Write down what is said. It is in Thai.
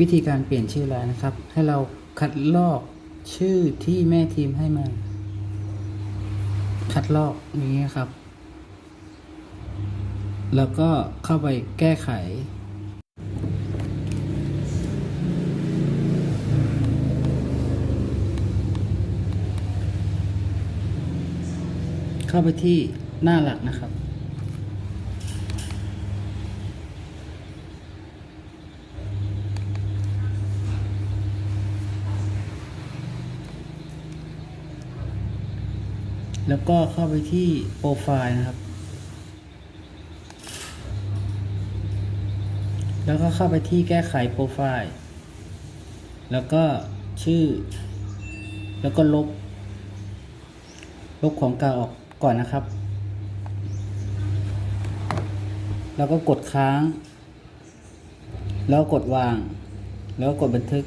วิธีการเปลี่ยนชื่อไลน์นะครับ ให้เราคัดลอกชื่อที่แม่ทีมให้มา คัดลอกอย่างนี้ครับ แล้วก็เข้าไปแก้ไข เข้าไปที่หน้าหลักนะครับ แล้วก็เข้าไปที่โปรไฟล์นะครับ แล้วก็เข้าไปที่แก้ไขโปรไฟล์ แล้วก็ชื่อ แล้วก็ลบ ลบของเก่าออกก่อนนะครับ แล้วก็กดค้าง แล้วกดวาง แล้วกดบันทึก